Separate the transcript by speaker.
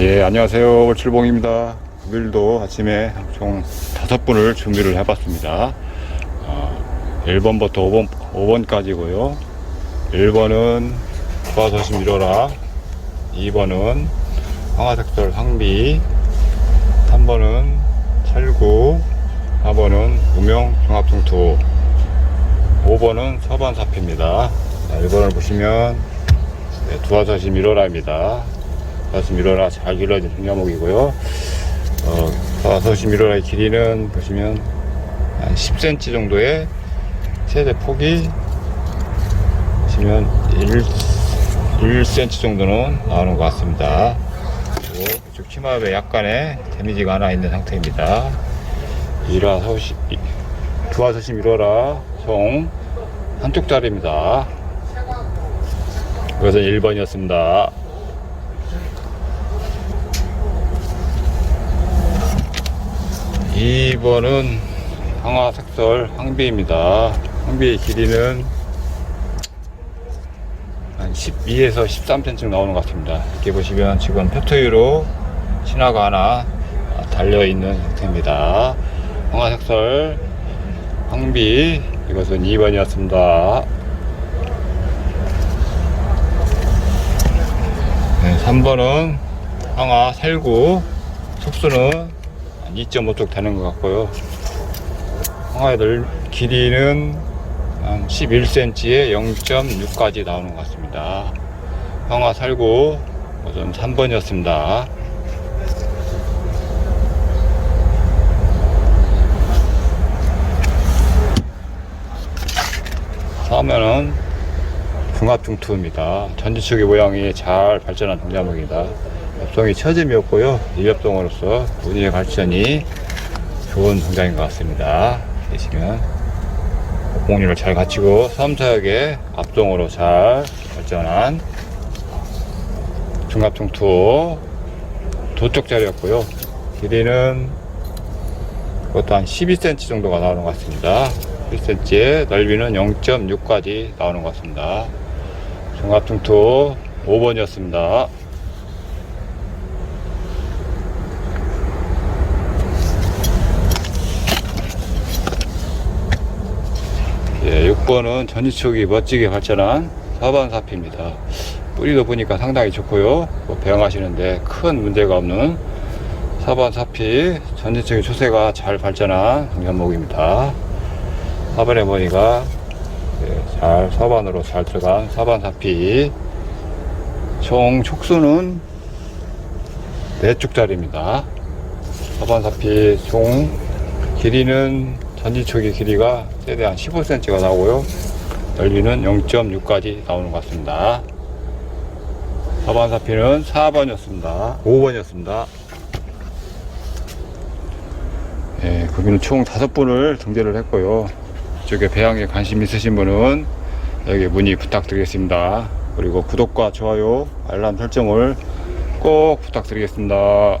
Speaker 1: 예, 안녕하세요. 월출봉입니다. 오늘도 아침에 총 다섯 분을 준비를 해봤습니다. 어, 1번부터 5번, 5번까지고요. 1번은 도와서심 이뤄라. 2번은 황화색설 상비. 3번은 철구. 4번은 무명 종합중투. 5번은 서반사피입니다. 자, 1번을 보시면 네, 도와서심 이뤄라입니다. 도와서심 이뤄라 잘 길러진 종자목이고요. 어, 도와서심 이뤄라의 길이는 보시면 한 10cm 정도의 최대 폭이 보시면 1, 1cm 정도는 나오는 것 같습니다. 그리고 이쪽 치마에 약간의 데미지가 하나 있는 상태입니다. 서시, 도와서심 이뤄라 총 한쪽 자리입니다. 이것은 1번이었습니다. 2번은 황화색설 황비입니다. 황비의 길이는 한 12에서 13cm 나오는 것 같습니다. 이렇게 보시면 지금 표토유로 신화가 하나 달려있는 상태입니다. 황화색설 황비 이것은 2번이었습니다. 네, 3번은 황화 살구 속수는 2.5쪽 되는 것 같고요. 황화의 넓 길이는 한 11cm에 0.6까지 나오는 것 같습니다. 황화 살구 우선 3번이었습니다. 다음에는 중합중투입니다. 전지축의 모양이 잘 발전한 동자목입니 다. 엽성이 처짐이었고요. 이 엽성으로서 운의 발전이 좋은 동작인 것 같습니다. 계시면 공리를 잘 갖추고 섬사역의 앞동으로 잘 발전한 중합중투 도쪽짜리였고요. 길이는 그것도 한 12cm 정도가 나오는 것 같습니다. 1cm에 넓이는 0.6까지 나오는 것 같습니다. 중합중투 5번이었습니다. 예, 6번은 전지축이 멋지게 발전한 사반사피입니다. 뿌리도 보니까 상당히 좋고요. 뭐 배양하시는데 큰 문제가 없는 사반사피 전지축의 초세가 잘 발전한 동전목입니다. 사반의 머리가 예, 잘 사반으로 잘 들어간 사반사피 총 촉수는 4쪽짜리입니다. 사반사피 총 길이는 전지축의 길이가 최대 한 15cm가 나오고요. 넓이는 0.6까지 나오는 것 같습니다. 사반사피는 4번이었습니다. 5번이었습니다. 예, 거기는 총 5분을 등재를 했고요. 이쪽에 배양에 관심 있으신 분은 여기 문의 부탁드리겠습니다. 그리고 구독과 좋아요, 알람 설정을 꼭 부탁드리겠습니다.